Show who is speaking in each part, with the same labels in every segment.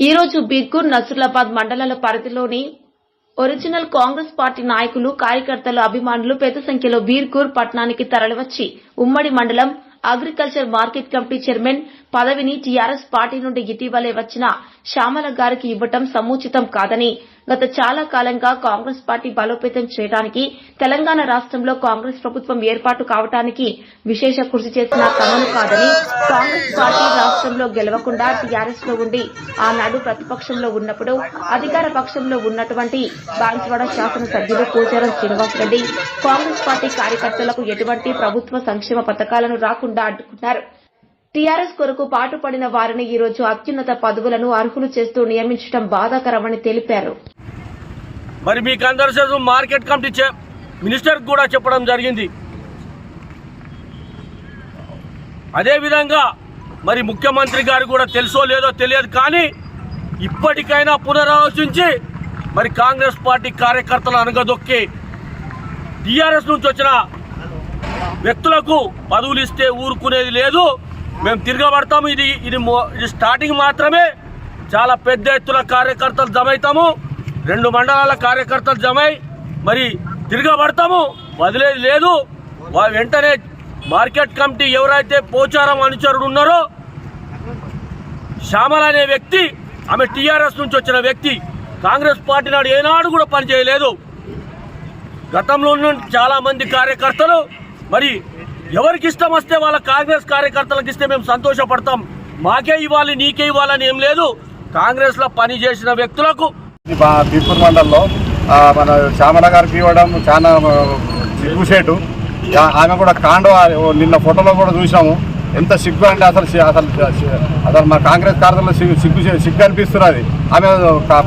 Speaker 1: ఈ రోజు బిగ్గూర్ నసరులాబాద్ మండలాల పరిధిలోని ఒరిజినల్ కాంగ్రెస్ పార్టీ నాయకులు కార్యకర్తలు అభిమానులు పెద్ద సంఖ్యలో బీర్కూర్ పట్టణానికి తరలివచ్చి ఉమ్మడి మండలం అగ్రికల్చర్ మార్కెట్ కమిటీ చైర్మన్ పదవిని టీఆర్ఎస్ పార్టీ నుండి ఇటీవలే వచ్చిన శ్యామల గారికి ఇవ్వటం సముచితం కాదని గత చాలా కాలంగా కాంగ్రెస్ పార్టీ బలోపేతం చేయడానికి తెలంగాణ రాష్ట్రంలో కాంగ్రెస్ ప్రభుత్వం ఏర్పాటు కావడానికి విశేష కృషి చేసిన తమను కాదని కాంగ్రెస్ పార్టీ రాష్ట్రంలో గెలవకుండా టీఆర్ఎస్లో ఉండి ఆనాడు ప్రతిపక్షంలో ఉన్నప్పుడు అధికార పక్షంలో ఉన్నటువంటి బాన్స్వాడ శాసనసభ్యులు పోచారం శ్రీనివాసరెడ్డి కాంగ్రెస్ పార్టీ కార్యకర్తలకు ఎటువంటి ప్రభుత్వ సంక్షేమ పథకాలను రాకుండా అడ్డుకున్నారు. టీఆర్ఎస్ కొరకు పాటుపడిన వారిని ఈ రోజు అత్యున్నత పదవులను అర్హులు చేస్తూ నియమించడం బాధాకరమని తెలిపారు.
Speaker 2: మరి మీకు అందరూ మార్కెట్ కమిటీ చే మినిస్టర్ కూడా చెప్పడం జరిగింది. అదేవిధంగా మరి ముఖ్యమంత్రి గారు కూడా తెలుసో లేదో తెలియదు కానీ ఇప్పటికైనా పునరాలోచించి మరి కాంగ్రెస్ పార్టీ కార్యకర్తలు అనగదొక్కి టీఆర్ఎస్ నుంచి వచ్చిన వ్యక్తులకు పదవులు ఇస్తే ఊరుకునేది లేదు. మేము తిరగబడతాము. ఇది ఇది మో- ఇది స్టార్టింగ్ మాత్రమే. చాలా పెద్ద ఎత్తున కార్యకర్తలు జమైతాము రెండు మండలాల కార్యకర్తలు జమై మరి తిరగబడతాము. వదిలేది లేదు. వెంటనే మార్కెట్ కమిటీ ఎవరైతే పోచారం అనుచరుడు ఉన్నారో శ్యామల అనే వ్యక్తి ఆమె టీఆర్ఎస్ నుంచి వచ్చిన వ్యక్తి కాంగ్రెస్ పార్టీ నాడు ఏనాడు కూడా పనిచేయలేదు. గతంలో చాలామంది కార్యకర్తలు మరి ఎవరికి ఇష్టం వస్తే వాళ్ళ కాంగ్రెస్ కార్యకర్తలకు ఇస్తే మేము సంతోషపడతాం. మాకే ఇవ్వాలి నీకే ఇవ్వాలని ఏం లేదు. కాంగ్రెస్లో పనిచేసిన పని చేసిన వ్యక్తులకు
Speaker 3: బీపూర్ మండలంలో మన శ్యామల గారికి ఇవ్వడం చాలా సిగ్గుసేటు ఆమె కూడా కాండో నిన్న ఫోటోలో కూడా చూసాము ఎంత సిగ్గు అంటే అసలు అసలు అసలు మా కాంగ్రెస్ కార్యకర్తలు సిగ్గు సిగ్గు సిగ్గు అనిపిస్తున్నది ఆమె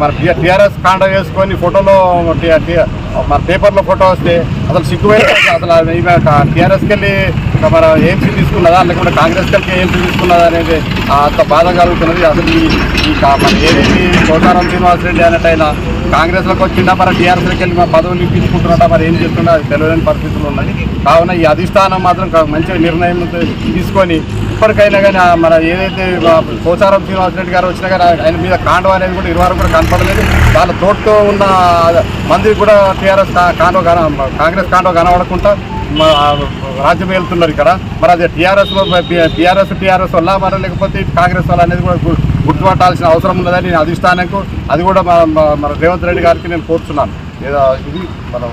Speaker 3: మన టీఆర్ఎస్ కాండ వేసుకొని ఫోటోలో మన పేపర్లో ఫోటో వస్తే అసలు సిగ్గు అసలు ఈమె టీఆర్ఎస్కి వెళ్ళి మన ఏఎంసీ తీసుకున్నదా? లేకుంటే కాంగ్రెస్కి వెళ్ళి ఏఎంసీ తీసుకున్నదా అనేది అంత బాధ కలుగుతున్నది. అసలు ఈ మన ఏదైతే కోటారం శ్రీనివాసరెడ్డి అన్నట్టయినా కాంగ్రెస్లోకి వచ్చిందా మరి టీఆర్ఎస్లోకి వెళ్ళి మా పదవులు ఇప్పించుకుంటున్నట్టా మరి ఏం చేస్తున్నా అది తెలియని పరిస్థితులు ఉన్నాయి. కావున ఈ అధిష్టానం మాత్రం మంచి నిర్ణయం తీసుకొని ఇప్పటికైనా కానీ మన ఏదైతే పోచారం పోచారం శ్రీనివాసరెడ్డి గారు వచ్చినా కానీ ఆయన మీద కాండవ అనేది కూడా ఇరువారం కూడా కనపడలేదు. వాళ్ళ తోటతో ఉన్న మందికి కూడా టీఆర్ఎస్ కాండవ కాంగ్రెస్ కాండవ కనబడకుండా రాజ్యం వెళ్తున్నారు ఇక్కడ. మరి అది టీఆర్ఎస్ టీఆర్ఎస్ టీఆర్ఎస్ వల్ల మరి లేకపోతే కాంగ్రెస్ వల్ల అనేది కూడా గుర్తుపట్టాల్సిన అవసరం ఉన్నదని నేను అధిష్టానంకు అది కూడా మన మన రేవంత్ రెడ్డి గారికి నేను కోరుతున్నాను ఏదో ఇది మనం